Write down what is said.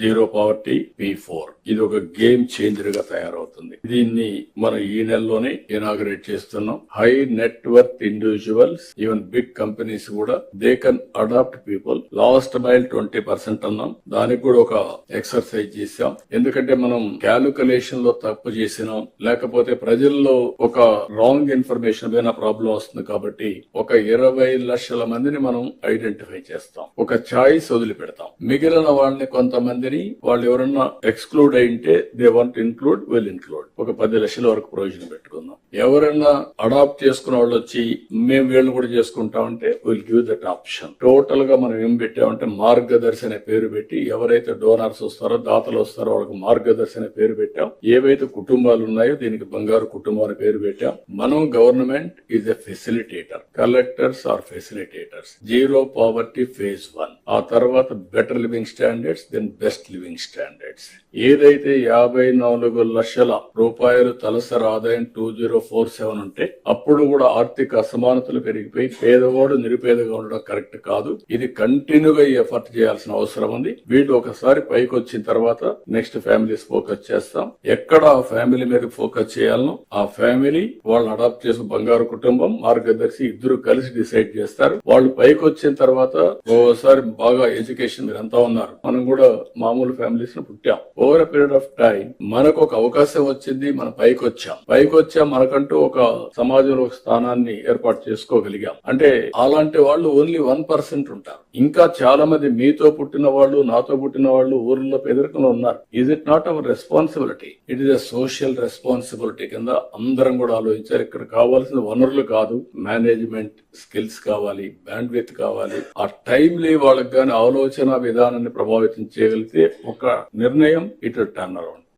Zero poverty P four. ఇది ఒక game చేంజర్గా తయారవుతుంది. దీన్ని మనం ఈ నెలలోనే ఇనాగరేట్ చేస్తున్నాం. High network individuals even big companies కూడా they can adapt people. Last mile twenty percent అన్నాం. దానికి కూడా ఒక ఎక్సర్సైజ్ చేసాం ఎందుకంటే మనం క్యాలిక్యులేషన్లో తప్పు చేసినాం. లేకపోతే ప్రజల్లో ఒక రాంగ్ ఇన్ఫర్మేషన్ పైన ప్రాబ్లం వస్తుంది కాబట్టి ఒక ఇరవై లక్షల మందిని మనం ఐడెంటిఫై చేస్తాం. ఒక ఛాయిస్ వదిలిపెడతాం. మిగిలిన వాళ్ళని కొంతమంది కొంతమందిని వాళ్ళు ఎవరన్నా exclude అయింటే they want include will include. ఒక పది లక్షల వరకు ప్రయోజనం పెట్టుకుందాం. ఎవరైనా అడాప్ట్ చేసుకున్న వాళ్ళు వచ్చి మేము వీళ్ళని కూడా చేసుకుంటామంటే విల్ గివ్ దట్ ఆప్షన్. టోటల్గా మనం ఏం పెట్టామంటే మార్గదర్శి అనే పేరు పెట్టి ఎవరైతే డోనర్స్ వస్తారో దాతలు వస్తారో వాళ్ళకి మార్గదర్శి అనే పేరు పెట్టాం. ఏవైతే కుటుంబాలు ఉన్నాయో దీనికి బంగారు కుటుంబం అనే పేరు పెట్టాం. మనం government is a facilitator collectors are facilitators zero poverty phase one ఆ తర్వాత better living standards then best living standards ఏదైతే యాభై నాలుగు లక్షల రూపాయలు తలసరి ఆదాయం టూ జీరో ఫోర్ సెవెన్ ఉంటే అప్పుడు కూడా ఆర్థిక అసమానతలు పెరిగిపోయి పేదవాడు నిరుపేదగా ఉండడం కరెక్ట్ కాదు. ఇది కంటిన్యూగా ఎఫర్ట్ చేయాల్సిన అవసరం ఉంది. వీళ్ళు ఒకసారి పైకి వచ్చిన తర్వాత నెక్స్ట్ ఫ్యామిలీస్ ఫోకస్ చేస్తాం. ఎక్కడ ఆ ఫ్యామిలీ మీద ఫోకస్ చేయాలనో ఆ ఫ్యామిలీ వాళ్ళు అడాప్ట్ చేసిన బంగారు కుటుంబం మార్గదర్శి ఇద్దరు కలిసి డిసైడ్ చేస్తారు. వాళ్ళు పైకి వచ్చిన తర్వాత ఓసారి బాగా ఎడ్యుకేషన్ మీరు అంతా ఉన్నారు. మనం కూడా మామూలు ఫ్యామిలీస్లో పుట్టాం. ఓవర్ పీరియడ్ ఆఫ్ టైం మనకు ఒక అవకాశం వచ్చింది మనం పైకి వచ్చాం పైకి వచ్చాం మనకంటూ ఒక సమాజంలో ఒక స్థానాన్ని ఏర్పాటు చేసుకోగలిగాం. అంటే అలాంటి వాళ్ళు ఓన్లీ వన్ పర్సెంట్ ఉంటారు. ఇంకా చాలా మంది మీతో పుట్టిన వాళ్ళు నాతో పుట్టిన వాళ్ళు ఊర్లో పేదరికంలో ఉన్నారు. Is it not our responsibility it is a social responsibility కింద అందరం కూడా ఆలోచించారు ఇక్కడ కావాల్సిన వనరులు కాదు మేనేజ్మెంట్ స్కిల్స్ కావాలి బ్యాండ్ విత్ కావాలి. ఆ టైంలీ వాళ్ళకి గాని ఆలోచన విధానాన్ని ప్రభావితం చేయగలిగితే ఒక నిర్ణయం ఇటు టర్న్ అరౌండ్